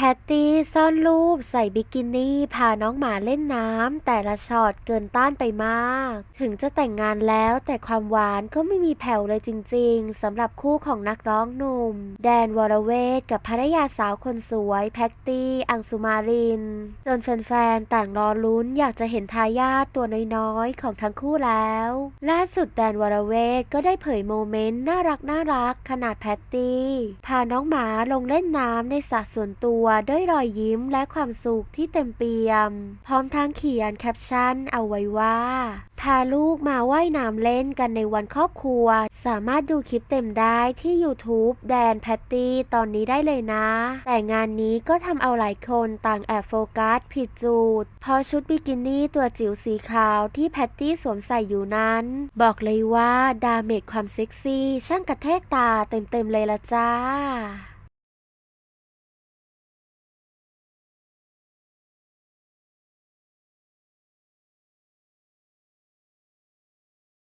แพตตี้ซ่อนรูปใส่บิกินี่พาน้องหมาเล่นน้ำแต่ละช็อตเกินต้านไปมาก ถึงจะแต่งงานแล้วแต่ความหวานก็ไม่มีแผ่วเลยจริงๆสำหรับคู่ของนักร้องหนุ่ม แดนวรเวทกับภรรยาสาวคนสวย แพตตี้อังสุมาริน จนแฟนๆ ต่างรอลุ้นอยากจะเห็นทายาทตัวน้อยๆ ของทั้งคู่แล้ว ล่าสุดแดนวรเวทก็ได้เผยโมเมนต์น่ารักน่ารักขนาดแพตตี้พาน้องหมาลงเล่นน้ำในสระส่วนตัวด้วยรอยยิ้มและความสุขที่เต็มเปี่ยม พร้อมทั้งเขียนแคปชั่นเอาไว้ว่า พาลูกมาว่ายน้ำเล่นกันในวันครอบครัว สามารถดูคลิปเต็มได้ที่ YouTube แดนแพตตี้ตอนนี้ได้เลยนะ แต่งานนี้ก็ทำเอาหลายคนต่างแอบโฟกัสผิดจุดเพราะชุดบิกินี่ตัวจิ๋วสีขาวที่แพตตี้สวมใส่อยู่นั้น บอกเลยว่าดาเมจความเซ็กซี่ ช่างกระแทกตาเต็มๆเลยละจ้า